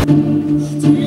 Still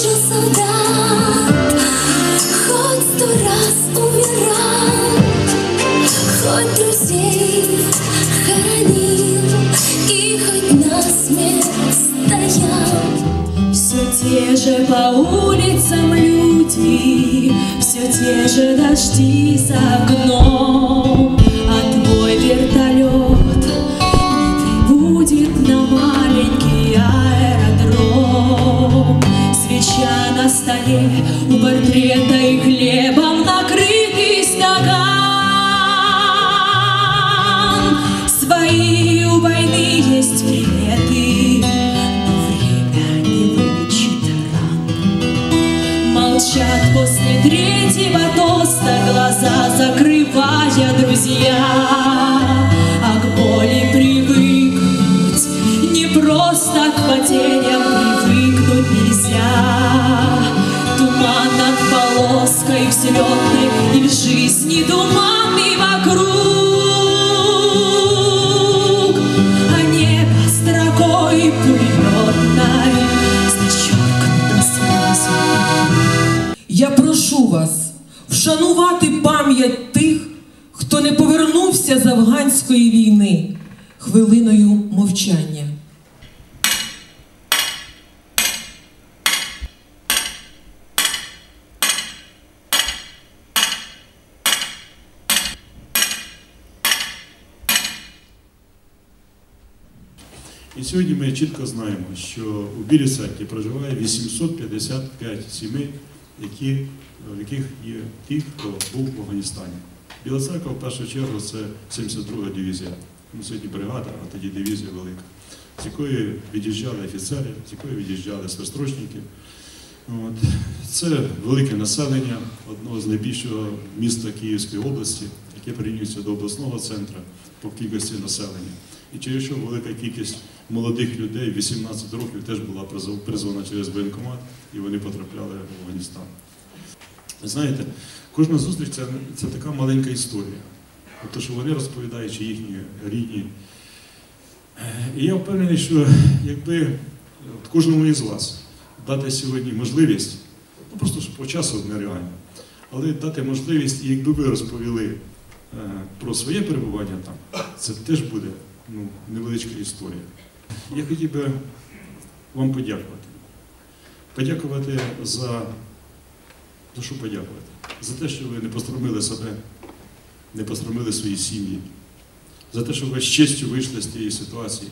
же солдат, хоть сто раз умирал, хоть друзей хоронил и хоть насмерть стоял. Все те же по улицам люди, все те же дожди за окном, столе у портрета и хлебом накрытый стакан. Свои у войны есть приметы, но время не вылечит ран. Молчат после третьего тоста глаза, закрывая друзья. А к боли вшанувати пам'ять тих, хто не повернувся з афганської війни хвилиною мовчання. І сьогодні ми чітко знаємо, що у Церкві проживає 855 сімей, які, в яких є ті, хто був в Афганістані. Біла церква в першу чергу це 72-га дивізія. Ну, сьогодні бригада, а тоді дивізія велика, з якої від'їжджали офіцери, з якої від'їжджали свистрочники. От. Це велике населення одного з найбільшого міста Київської області, яке прирівнюється до обласного центру по кількості населення. І через що велика кількість молодих людей, 18 років, теж була призвана через воєнкомат, і вони потрапляли в Афганістан. Знаєте, кожна зустріч це, це така маленька історія. Тобто, що вони розповідають, чи їхні рідні. І я впевнений, що якби кожному із вас дати сьогодні можливість, ну просто по часу нереально, але дати можливість, і якби ви розповіли е, про своє перебування там, це теж буде ну, невеличка історія. Я хотів би вам подякувати. Подякувати за, за що подякувати? За те, що ви не постромили себе, не постромили свої сім'ї, за те, що ви з честю вийшли з тієї ситуації,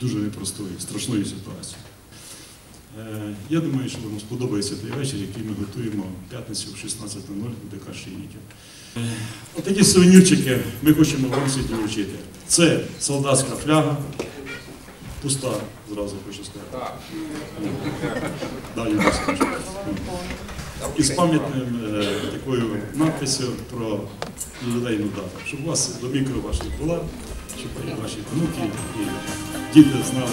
дуже непростої, страшної ситуації. Е, Я думаю, що вам сподобається той вечір, який ми готуємо в п'ятницю в 16.00 у ДК. Е, Отакі сувенірчики ми хочемо вам сьогодні вручити. Це солдатська фляга, пуста, зразу хочу сказати. Да, Юрій скаже. І з пам'ятним е, такою надписю про ювілейну дату, щоб у вас домівка ваша була, щоб і ваші внуки і діти знали